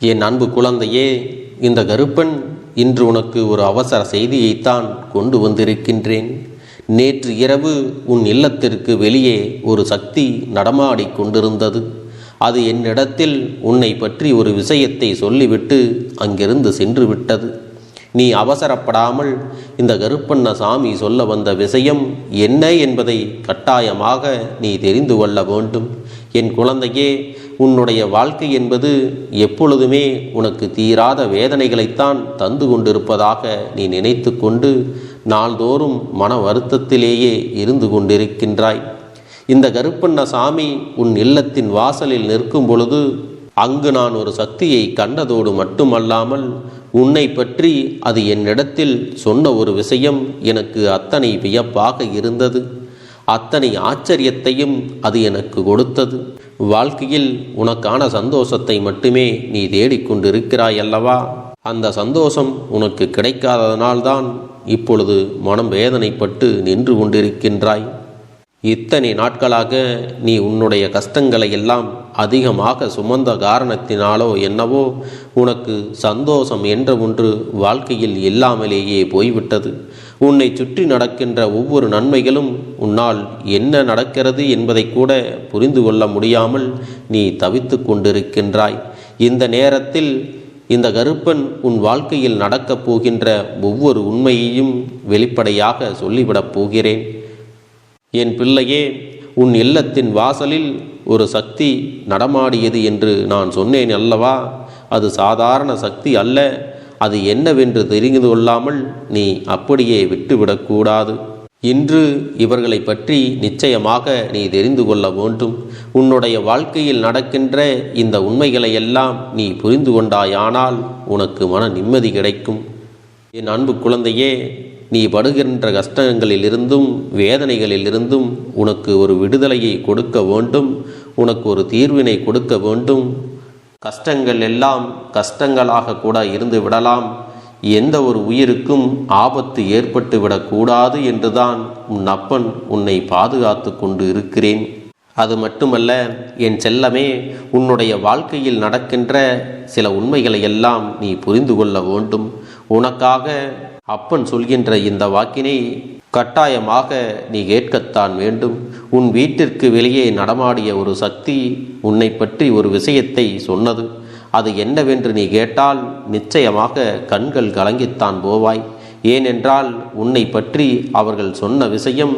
என் அன்பு குழந்தையே இந்த கருப்பன் இன்று உனக்கு ஒரு அவசர செய்தியைத்தான் கொண்டு வந்திருக்கின்றேன். நேற்று இரவு உன் இல்லத்திற்கு வெளியே ஒரு சக்தி நடமாடி கொண்டிருந்தது. அது என்னிடத்தில் உன்னை பற்றி ஒரு விஷயத்தை சொல்லிவிட்டு அங்கிருந்து சென்று விட்டது நீ அவசரப்படாமல் இந்த கருப்பண்ண சாமி சொல்ல வந்த விஷயம் என்ன என்பதை கட்டாயமாக நீ தெரிந்து கொள்ள வேண்டும். என் குழந்தையே உன்னுடைய வாழ்க்கை என்பது எப்பொழுதுமே உனக்கு தீராத வேதனைகளைத்தான் தந்து கொண்டிருப்பதாக நீ நினைத்து கொண்டு நாள்தோறும் மன வருத்தத்திலேயே இருந்து கொண்டிருக்கின்றாய். இந்த கருப்பண்ண சாமி உன் இல்லத்தின் வாசலில் நிற்கும் பொழுது அங்கு நான் ஒரு சக்தியை கண்டதோடு மட்டுமல்லாமல் உன்னை பற்றி அது என்னிடத்தில் சொன்ன ஒரு விஷயம் எனக்கு அத்தனை வியப்பாக இருந்தது. அத்தனை ஆச்சரியத்தையும் அது எனக்கு கொடுத்தது. வாழ்க்கையில் உனக்கான சந்தோஷத்தை மட்டுமே நீ தேடிக்கொண்டிருக்கிறாய் அல்லவா அந்த சந்தோஷம் உனக்கு கிடைக்காததனால்தான் இப்பொழுது மனம் வேதனைப்பட்டு நின்று கொண்டிருக்கின்றாய். இத்தனை நாட்களாக நீ உன்னுடைய கஷ்டங்களை எல்லாம் அதிகமாக சுமந்த காரணத்தினாலோ என்னவோ உனக்கு சந்தோஷம் என்ற ஒன்று வாழ்க்கையில் இல்லாமலேயே போய்விட்டது. உன்னை சுற்றி நடக்கின்ற ஒவ்வொரு நன்மைகளும் உன்னால் என்ன நடக்கிறது என்பதை கூட புரிந்து கொள்ள முடியாமல் நீ தவித்து கொண்டிருக்கின்றாய். இந்த நேரத்தில் இந்த கருப்பன் உன் வாழ்க்கையில் நடக்கப் போகின்ற ஒவ்வொரு உண்மையையும் வெளிப்படையாக சொல்லிவிடப் போகிறேன். என் பிள்ளையே உன் இல்லத்தின் வாசலில் ஒரு சக்தி நடமாடியது என்று நான் சொன்னேன் அல்லவா? அது சாதாரண சக்தி அல்ல. அது என்னவென்று தெரிந்து கொள்ளாமல் நீ அப்படியே விட்டுவிடக்கூடாது. இன்று இவர்களை பற்றி நிச்சயமாக நீ தெரிந்து கொள்ள வேண்டும். உன்னுடைய வாழ்க்கையில் நடக்கின்ற இந்த உண்மைகளை எல்லாம் நீ புரிந்து கொண்டாயானால் உனக்கு மன நிம்மதி கிடைக்கும். என் அன்பு குழந்தையே நீ படுகின்ற கஷ்டங்களிலிருந்தும் வேதனைகளிலிருந்தும் உனக்கு ஒரு விடுதலையை கொடுக்க வேண்டும். உனக்கு ஒரு தீர்வினை கொடுக்க வேண்டும். கஷ்டங்கள் எல்லாம் கஷ்டங்களாக கூட இருந்து விடலாம். எந்த ஒரு உயிருக்கும் ஆபத்து ஏற்பட்டு விடக்கூடாது என்றுதான் உன் அப்பன் உன்னை பாதுகாத்து கொண்டு இருக்கிறேன். அது மட்டுமல்ல என் செல்லமே உன்னுடைய வாழ்க்கையில் நடக்கின்ற சில உண்மைகளை எல்லாம் நீ புரிந்து கொள்ள வேண்டும். உனக்காக அப்பன் சொல்கின்ற இந்த வாக்கினை கட்டாயமாக நீ கேட்கத்தான் வேண்டும். உன் வீட்டிற்கு வெளியே நடமாடிய ஒரு சக்தி உன்னை பற்றி ஒரு விஷயத்தை சொன்னது. அது என்னவென்று நீ கேட்டால் நிச்சயமாக கண்கள் கலங்கித்தான் போவாய். ஏனென்றால் உன்னை பற்றி அவர்கள் சொன்ன விஷயம்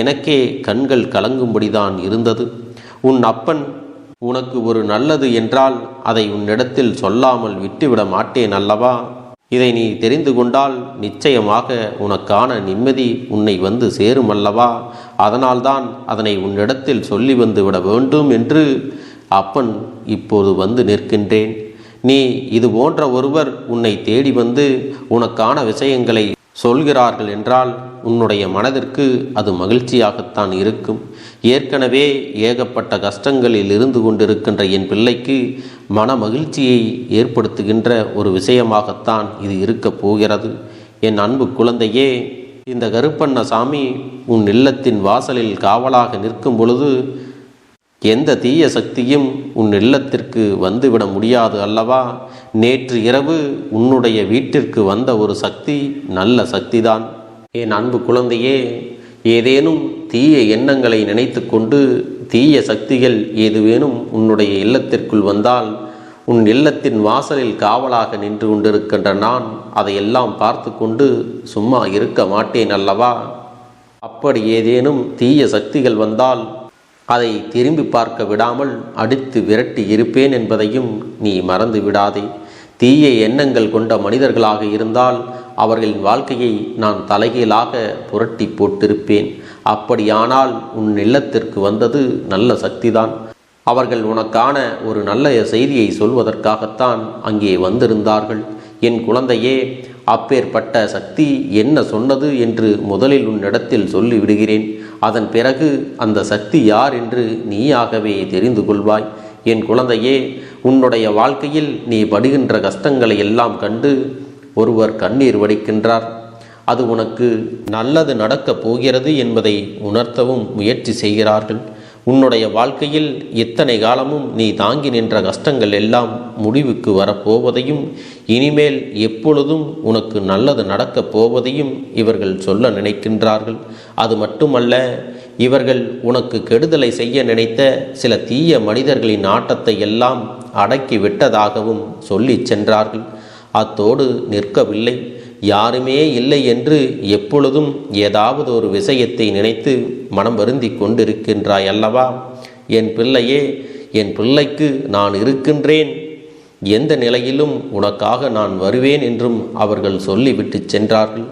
எனக்கே கண்கள் கலங்கும்படிதான் இருந்தது. உன் அப்பன் உனக்கு ஒரு நல்லது என்றால் அதை உன்னிடத்தில் சொல்லாமல் விட்டுவிட மாட்டேன் அல்லவா? இதை நீ தெரிந்து கொண்டால் நிச்சயமாக உனக்கான நிம்மதி உன்னை வந்து சேரும் அல்லவா? அதனால்தான் அதனை உன்னிடத்தில் சொல்லி வந்து விட வேண்டும் என்று அப்பன் இப்போது வந்து நிற்கின்றேன். நீ இது போன்ற ஒருவர் உன்னை தேடி வந்து உனக்கான விஷயங்களை சொல்கிறார்கள் என்றால் உன்னுடைய மனதிற்கு அது மகிழ்ச்சியாகத்தான் இருக்கும். ஏற்கனவே ஏகப்பட்ட கஷ்டங்களில் இருந்து கொண்டிருக்கின்ற என் பிள்ளைக்கு மன மகிழ்ச்சியை ஏற்படுத்துகின்ற ஒரு விஷயமாகத்தான் இது இருக்கப் போகிறது. என் அன்பு குழந்தையே இந்த கருப்பண்ண சாமி உன் இல்லத்தின் வாசலில் காவலாக நிற்கும் பொழுது எந்த தீய சக்தியும் உன் இல்லத்திற்கு வந்துவிட முடியாது அல்லவா? நேற்று இரவு உன்னுடைய வீட்டிற்கு வந்த ஒரு சக்தி நல்ல சக்திதான். என் அன்பு குழந்தையே ஏதேனும் தீய எண்ணங்களை நினைத்து கொண்டு தீய சக்திகள் ஏதுவேனும் உன்னுடைய இல்லத்திற்குள் வந்தால் உன் இல்லத்தின் வாசலில் காவலாக நின்று கொண்டிருக்கின்ற நான் அதையெல்லாம் பார்த்து கொண்டு சும்மா இருக்க மாட்டேன் அல்லவா? அப்படி ஏதேனும் தீய சக்திகள் வந்தால் அதை திரும்பி பார்க்க விடாமல் அடித்து விரட்டி இருப்பேன் என்பதையும் நீ மறந்து விடாதே. தீய எண்ணங்கள் கொண்ட மனிதர்களாக இருந்தால் அவர்களின் வாழ்க்கையை நான் தலைகீழாக புரட்டி போட்டிருப்பேன். அப்படியானால் உன் இல்லத்திற்கு வந்தது நல்ல சக்திதான். அவர்கள் உனக்கான ஒரு நல்ல செய்தியை சொல்வதற்காகத்தான் அங்கே வந்திருந்தார்கள். என் குழந்தையே அப்பேற்பட்ட சக்தி என்ன சொன்னது என்று முதலில் உன்னிடத்தில் சொல்லிவிடுகிறேன். அதன் பிறகு அந்த சக்தி யார் என்று நீயாகவே தெரிந்து கொள்வாய். என் குழந்தையே உன்னுடைய வாழ்க்கையில் நீ படுகின்ற கஷ்டங்களை எல்லாம் கண்டு ஒருவர் கண்ணீர் வடிக்கின்றார். அது உனக்கு நல்லது நடக்கப் போகிறது என்பதை உணர்த்தவும் முயற்சி செய்கிறார்கள். உன்னுடைய வாழ்க்கையில் இத்தனை காலமும் நீ தாங்கி நின்ற கஷ்டங்கள் எல்லாம் முடிவுக்கு வரப்போவதையும் இனிமேல் எப்பொழுதும் உனக்கு நல்லது நடக்கப் போவதையும் இவர்கள் சொல்ல நினைக்கின்றார்கள். அது மட்டுமல்ல இவர்கள் உனக்கு கெடுதலை செய்ய நினைத்த சில தீய மனிதர்களின் ஆட்டத்தை எல்லாம் அடக்கி விட்டதாகவும் சொல்லி சென்றார்கள். அத்தோடு நிற்கவில்லை. யாருமே இல்லை என்று எப்பொழுதும் ஏதாவது ஒரு விஷயத்தை நினைத்து மனம் வருந்தி கொண்டிருக்கின்றாய் அல்லவா? என் பிள்ளையே என் பிள்ளைக்கு நான் இருக்கின்றேன். எந்த நிலையிலும் உனக்காக நான் வருவேன் என்றும் அவர்கள் சொல்லிவிட்டு சென்றார்கள்.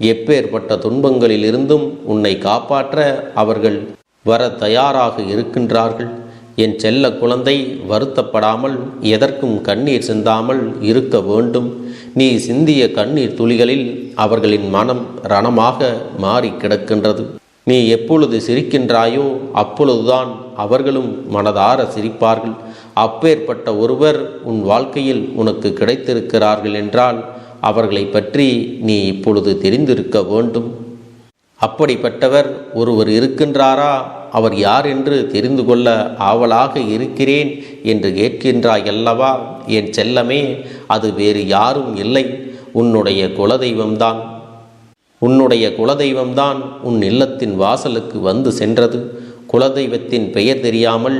எப்பேற்பட்ட துன்பங்களிலிருந்தும் உன்னை காப்பாற்ற அவர்கள் வர தயாராக இருக்கின்றார்கள். என் செல்ல குழந்தை வருத்தப்படாமல் எதற்கும் கண்ணீர் சிந்தாமல் இருக்க வேண்டும். நீ சிந்திய கண்ணீர் துளிகளில் அவர்களின் மனம் ரணமாக மாறி கிடக்கின்றது. நீ எப்பொழுது சிரிக்கின்றாயோ அப்பொழுதுதான் அவர்களும் மனதார சிரிப்பார்கள். அப்பேற்பட்ட ஒருவர் உன் வாழ்க்கையில் உனக்கு கிடைத்திருக்கிறார்கள் என்றால் அவர்களை பற்றி நீ இப்பொழுது தெரிந்திருக்க வேண்டும். அப்படிப்பட்டவர் ஒருவர் இருக்கின்றாரா? அவர் யார் என்று தெரிந்து கொள்ள ஆவலாக இருக்கிறேன் என்று கேட்கின்றாய் அல்லவா என் செல்லமே அது வேறு யாரும் இல்லை. உன்னுடைய குலதெய்வம்தான். உன்னுடைய குலதெய்வம்தான் உன் இல்லத்தின் வாசலுக்கு வந்து சென்றது. குலதெய்வத்தின் பெயர் தெரியாமல்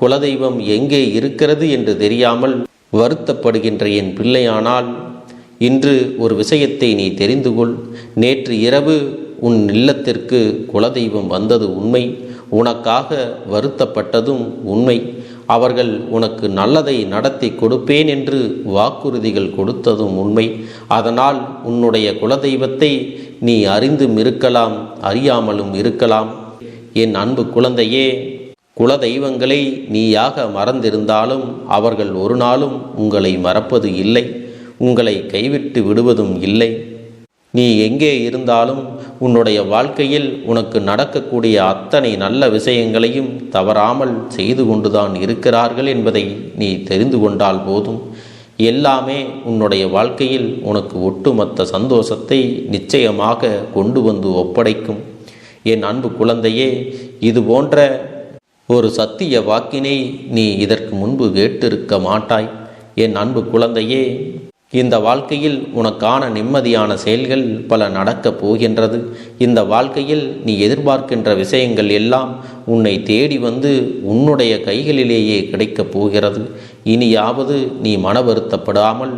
குலதெய்வம் எங்கே இருக்கிறது என்று தெரியாமல் வருத்தப்படுகின்ற என் பிள்ளையானால் இன்று ஒரு விஷயத்தை நீ தெரிந்து கொள். நேற்று இரவு உன் இல்லத்திற்கு குலதெய்வம் வந்தது உண்மை. உனக்காக வருத்தப்பட்டதும் உண்மை. அவர்கள் உனக்கு நல்லதை நடத்தி கொடுப்பேன் என்று வாக்குறுதிகள் கொடுத்ததும் உண்மை. அதனால் உன்னுடைய குலதெய்வத்தை நீ அறிந்தும் இருக்கலாம் அறியாமலும் இருக்கலாம். என் அன்பு குழந்தையே குலதெய்வங்களை நீயாக மறந்திருந்தாலும் அவர்கள் ஒரு நாளும் உங்களை மறப்பது இல்லை. உங்களை கைவிட்டு விடுவதும் இல்லை. நீ எங்கே இருந்தாலும் உன்னுடைய வாழ்க்கையில் உனக்கு நடக்கக்கூடிய அத்தனை நல்ல விஷயங்களையும் தவறாமல் செய்து கொண்டுதான் இருக்கிறார்கள் என்பதை நீ தெரிந்து கொண்டால் போதும். எல்லாமே உன்னுடைய வாழ்க்கையில் உனக்கு ஒட்டுமொத்த சந்தோஷத்தை நிச்சயமாக கொண்டு வந்து ஒப்படைக்கும். என் அன்பு குழந்தையே இது போன்ற ஒரு சத்திய வாக்கினை நீ இதற்கு முன்பு கேட்டிருக்க மாட்டாய். என் அன்பு குழந்தையே இந்த வாழ்க்கையில் உனக்கான நிம்மதியான செயல்கள் பல நடக்கப் போகின்றது. இந்த வாழ்க்கையில் நீ எதிர்பார்க்கின்ற விஷயங்கள் எல்லாம் உன்னை தேடி வந்து உன்னுடைய கைகளிலேயே கிடைக்கப் போகிறது. இனியாவது நீ மன வருத்தப்படாமல்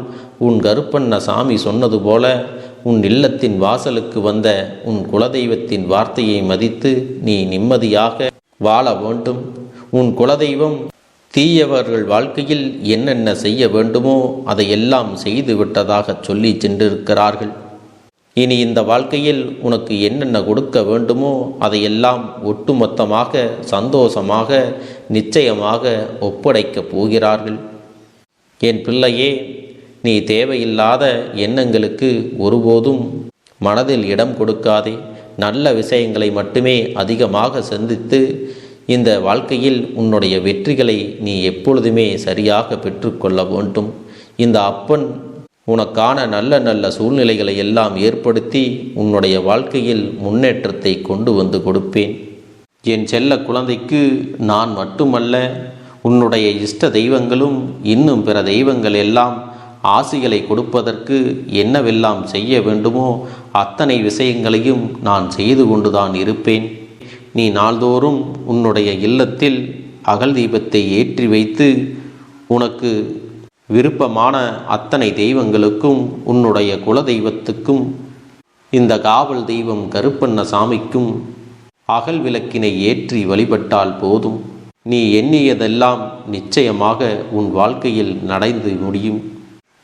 உன் கருப்பண்ண சாமி சொன்னது போல உன் இல்லத்தின் வாசலுக்கு வந்த உன் குலதெய்வத்தின் வார்த்தையை மதித்து நீ நிம்மதியாக வாழ வேண்டும். உன் குலதெய்வம் தீயவர்கள் வாழ்க்கையில் என்னென்ன செய்ய வேண்டுமோ அதையெல்லாம் செய்து விட்டதாக சொல்லி சென்றிருக்கிறார்கள். இனி இந்த வாழ்க்கையில் உனக்கு என்னென்ன கொடுக்க வேண்டுமோ அதையெல்லாம் ஒட்டுமொத்தமாக சந்தோஷமாக நிச்சயமாக ஒப்படைக்கப் போகிறார்கள். என் பிள்ளையே நீ தேவையில்லாத எண்ணங்களுக்கு ஒருபோதும் மனதில் இடம் கொடுக்காதே. நல்ல விஷயங்களை மட்டுமே அதிகமாக சிந்தித்து இந்த வாழ்க்கையில் உன்னுடைய வெற்றிகளை நீ எப்பொழுதுமே சரியாக பெற்றுக்கொள்ள வேண்டும். இந்த அப்பன் உனக்கான நல்ல நல்ல சூழ்நிலைகளை எல்லாம் ஏற்படுத்தி உன்னுடைய வாழ்க்கையில் முன்னேற்றத்தை கொண்டு வந்து கொடுப்பேன். என் செல்ல குழந்தைக்கு நான் மட்டுமல்ல உன்னுடைய இஷ்ட தெய்வங்களும் இன்னும் பிற தெய்வங்கள் எல்லாம் ஆசிகளை கொடுப்பதற்கு என்னவெல்லாம் செய்ய வேண்டுமோ அத்தனை விஷயங்களையும் நான் செய்து கொண்டுதான் இருப்பேன். நீ நாள்தோறும் உன்னுடைய இல்லத்தில் அகல் தீபத்தை ஏற்றி வைத்து உனக்கு விருப்பமான அத்தனை தெய்வங்களுக்கும் உன்னுடைய குல தெய்வத்துக்கும் இந்த காவல் தெய்வம் கருப்பண்ண சாமிக்கும் அகல் விளக்கினை ஏற்றி வழிபட்டால் போதும். நீ எண்ணியதெல்லாம் நிச்சயமாக உன் வாழ்க்கையில் நடைந்து முடியும்.